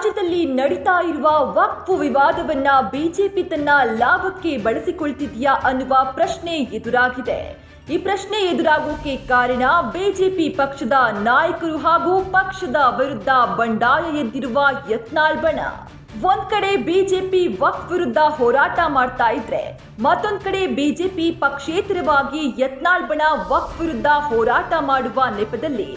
ರಾಜ್ಯದಲ್ಲಿ ನಡೀತಾ ಇರುವ ವಕ್ಫ್ ವಿವಾದವನ್ನ ಬಿಜೆಪಿ ತನ್ನ ಲಾಭಕ್ಕೆ ಬಳಸಿಕೊಳ್ತಿದೆಯಾ ಅನ್ನುವ ಪ್ರಶ್ನೆ ಎದುರಾಗಿದೆ. ಈ ಪ್ರಶ್ನೆ ಎದುರಾಗೋಕೆ ಕಾರಣ ಬಿಜೆಪಿ ಪಕ್ಷದ ನಾಯಕರು ಹಾಗೂ ಪಕ್ಷದ ವಿರುದ್ಧ ಬಂಡಾಯ ಎದ್ದಿರುವ ಯತ್ನಾಳ್ ಬಣ. ಒಂದ್ ಕಡೆ ಬಿಜೆಪಿ ವಕ್ಫ್ ವಿರುದ್ಧ ಹೋರಾಟ ಮಾಡ್ತಾ ಇದ್ರೆ, ಮತ್ತೊಂದ್ ಕಡೆ ಬಿಜೆಪಿ ಪಕ್ಷೇತರವಾಗಿ ಯತ್ನಾಳ್ ಬಣ ವಕ್ಫ್ ವಿರುದ್ಧ ಹೋರಾಟ ಮಾಡುವ ನೆಪದಲ್ಲಿ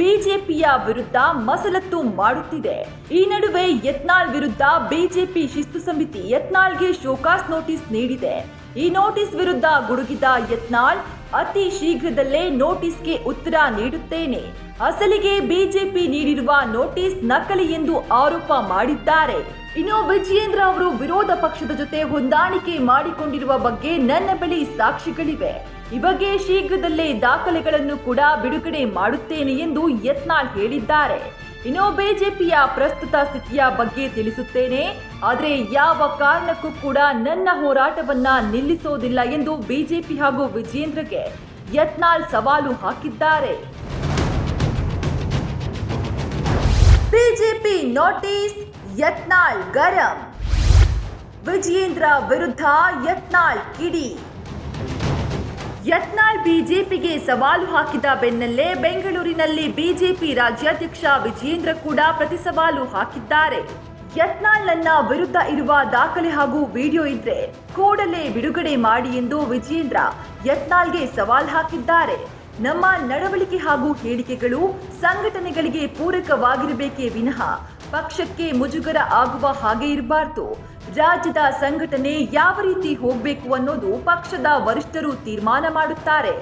ಬಿಜೆಪಿಯ ವಿರುದ್ಧ ಮಸಲತ್ತು ಮಾಡುತ್ತಿದೆ. ಈ ನಡುವೆ ಯತ್ನಾಳ್ ವಿರುದ್ಧ ಬಿಜೆಪಿ ಶಿಸ್ತು ಸಮಿತಿ ಯತ್ನಾಳ್ಗೆ ಶೋಕಾಸ್ ನೋಟಿಸ್ ನೀಡಿದೆ. ಈ ನೋಟಿಸ್ ವಿರುದ್ಧ ಗುಡುಗಿದ ಯತ್ನಾಳ್, ಅತಿ ಶೀಘ್ರದಲ್ಲೇ ನೋಟಿಸ್ಗೆ ಉತ್ತರ ನೀಡುತ್ತೇನೆ. ಅಸಲಿಗೆ ಬಿಜೆಪಿ ನೀಡಿರುವ ನೋಟಿಸ್ ನಕಲಿ ಎಂದು ಆರೋಪ ಮಾಡಿದ್ದಾರೆ. ಇನ್ನು ವಿಜಯೇಂದ್ರ ಅವರು ವಿರೋಧ ಪಕ್ಷದ ಜೊತೆ ಹೊಂದಾಣಿಕೆ ಮಾಡಿಕೊಂಡಿರುವ ಬಗ್ಗೆ ನನ್ನ ಬಳಿ ಸಾಕ್ಷಿಗಳಿವೆ. ಈ ಬಗ್ಗೆ ಶೀಘ್ರದಲ್ಲೇ ದಾಖಲೆಗಳನ್ನು ಕೂಡ ಬಿಡುಗಡೆ ಮಾಡುತ್ತೇನೆ ಎಂದು ಯತ್ನಾಳ್ ಹೇಳಿದ್ದಾರೆ. ಇನ್ನು ಬಿಜೆಪಿಯ ಪ್ರಸ್ತುತ ಸ್ಥಿತಿಯ ಬಗ್ಗೆ ತಿಳಿಸುತ್ತೇನೆ. ಆದರೆ ಯಾವ ಕಾರಣಕ್ಕೂ ಕೂಡ ನನ್ನ ಹೋರಾಟವನ್ನ ನಿಲ್ಲಿಸೋದಿಲ್ಲ ಎಂದು ಬಿಜೆಪಿ ಹಾಗೂ ವಿಜೇಂದ್ರಗೆ ಯತ್ನಾಳ್ ಸವಾಲು ಹಾಕಿದ್ದಾರೆ. ಬಿಜೆಪಿ ನೋಟಿಸ್, ಯತ್ನಾಳ್ ಗರಂ. ವಿಜಯೇಂದ್ರ ವಿರುದ್ಧ ಯತ್ನಾಳ್ ಕಿಡಿ. ಯತ್ನಾಳ್ ಬಿಜೆಪಿಗೆ ಸವಾಲು ಹಾಕಿದ ಬೆನ್ನಲ್ಲೇ ಬೆಂಗಳೂರಿನಲ್ಲಿ ಬಿಜೆಪಿ ರಾಜ್ಯಾಧ್ಯಕ್ಷ ವಿಜಯೇಂದ್ರ ಕೂಡ ಪ್ರತಿ ಸವಾಲು ಹಾಕಿದ್ದಾರೆ. ಯತ್ನಾಳ್ ನನ್ನ ವಿರುದ್ಧ ಇರುವ ದಾಖಲೆ ಹಾಗೂ ವಿಡಿಯೋ ಇದ್ರೆ ಕೂಡಲೇ ಬಿಡುಗಡೆ ಮಾಡಿ ಎಂದು ವಿಜಯೇಂದ್ರ ಯತ್ನಾಳ್ಗೆ ಸವಾಲ್ ಹಾಕಿದ್ದಾರೆ. ನಮ್ಮ ನಡವಳಿಕೆ ಹಾಗೂ ಹೇಳಿಕೆಗಳು ಸಂಘಟನೆಗಳಿಗೆ ಪೂರಕವಾಗಿರಬೇಕೇ ವಿನಃ ಪಕ್ಷಕ್ಕೆ ಮುಜುಗರ ಆಗುವ ಹಾಗೆ ಇರಬಾರ್ದು. ರಾಜ್ಯದ ಸಂಘಟನೆ ಯಾವ ರೀತಿ ಹೋಗಬೇಕು ಅನ್ನೋದು ಪಕ್ಷದ ವರಿಷ್ಠರು ತೀರ್ಮಾನ ಮಾಡುತ್ತಾರೆ.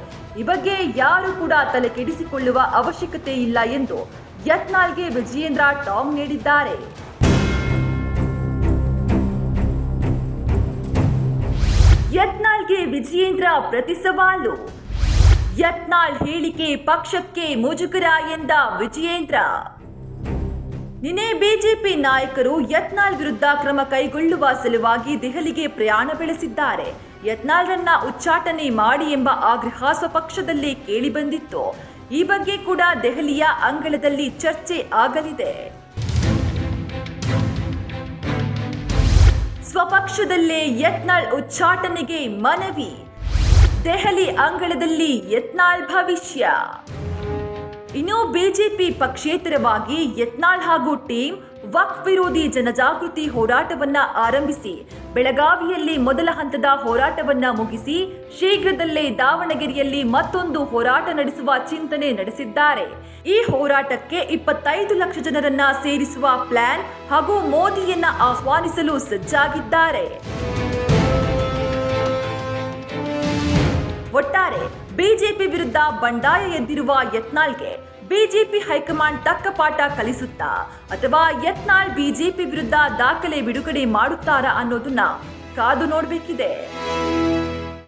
ಈ ಬಗ್ಗೆ ಯಾರು ಕೂಡ ತಲೆ ಕೆಡಿಸಿಕೊಳ್ಳುವ ಅವಶ್ಯಕತೆ ಇಲ್ಲ ಎಂದು ಯತ್ನಾಳ್ಗೆ ವಿಜಯೇಂದ್ರ ಟಾಂಗ್ ನೀಡಿದ್ದಾರೆ. ಯತ್ನಾಳ್ಗೆ ವಿಜಯೇಂದ್ರ ಪ್ರತಿ ಸವಾಲು. ಯತ್ನಾಳ್ ಹೇಳಿಕೆ ಪಕ್ಷಕ್ಕೆ ಮುಜುಗರ ಎಂದ ವಿಜಯೇಂದ್ರ. ನಿನ್ನೆ ಬಿಜೆಪಿ ನಾಯಕರು ಯತ್ನಾಳ್ ವಿರುದ್ಧ ಕ್ರಮ ಕೈಗೊಳ್ಳುವ ಸಲುವಾಗಿ ದೆಹಲಿಗೆ ಪ್ರಯಾಣ ಬೆಳೆಸಿದ್ದಾರೆ. ಯತ್ನಾಳ್ರನ್ನ ಉಚ್ಚಾಟನೆ ಮಾಡಿ ಎಂಬ ಆಗ್ರಹ ಸ್ವಪಕ್ಷದಲ್ಲಿ ಕೇಳಿಬಂದಿತ್ತು ಈ ಬಗ್ಗೆ ಕೂಡ ದೆಹಲಿಯ ಅಂಗಳದಲ್ಲಿ ಚರ್ಚೆ ಆಗಲಿದೆ. ಸ್ವಪಕ್ಷದಲ್ಲೇ ಯತ್ನಾಳ್ ಉಚ್ಚಾಟನೆಗೆ ಮನವಿ. ದೆಹಲಿ ಅಂಗಳದಲ್ಲಿ ಯತ್ನಾಳ್ ಭವಿಷ್ಯ. ಇನ್ನು ಬಿಜೆಪಿ ಪಕ್ಷೇತರವಾಗಿ ಯತ್ನಾಳ್ ಹಾಗೂ ಟೀಮ್ ವಕ್ ವಿರೋಧಿ ಜನಜಾಗೃತಿ ಹೋರಾಟವನ್ನ ಆರಂಭಿಸಿ, ಬೆಳಗಾವಿಯಲ್ಲಿ ಮೊದಲ ಹಂತದ ಹೋರಾಟವನ್ನ ಮುಗಿಸಿ, ಶೀಘ್ರದಲ್ಲೇ ದಾವಣಗೆರೆಯಲ್ಲಿ ಮತ್ತೊಂದು ಹೋರಾಟ ನಡೆಸುವ ಚಿಂತನೆ ನಡೆಸಿದ್ದಾರೆ. ಈ ಹೋರಾಟಕ್ಕೆ ಇಪ್ಪತ್ತೈದು ಲಕ್ಷ ಜನರನ್ನ ಸೇರಿಸುವ ಪ್ಲಾನ್ ಹಾಗೂ ಮೋದಿಯನ್ನ ಆಹ್ವಾನಿಸಲು ಸಜ್ಜಾಗಿದ್ದಾರೆ. ಒಟ್ಟಾರೆ ಬಿಜೆಪಿ ವಿರುದ್ಧ ಬಂಡಾಯ ಎದ್ದಿರುವ ಯತ್ನಾಳ್ಗೆ ಬಿಜೆಪಿ ಹೈಕಮಾಂಡ್ ತಕ್ಕ ಪಾಠ ಕಲಿಸುತ್ತಾ ಅಥವಾ ಯತ್ನಾಳ್ ಬಿಜೆಪಿ ವಿರುದ್ಧ ದಾಖಲೆ ಬಿಡುಗಡೆ ಮಾಡುತ್ತಾರಾ ಅನ್ನೋದನ್ನ ಕಾದು ನೋಡಬೇಕಿದೆ.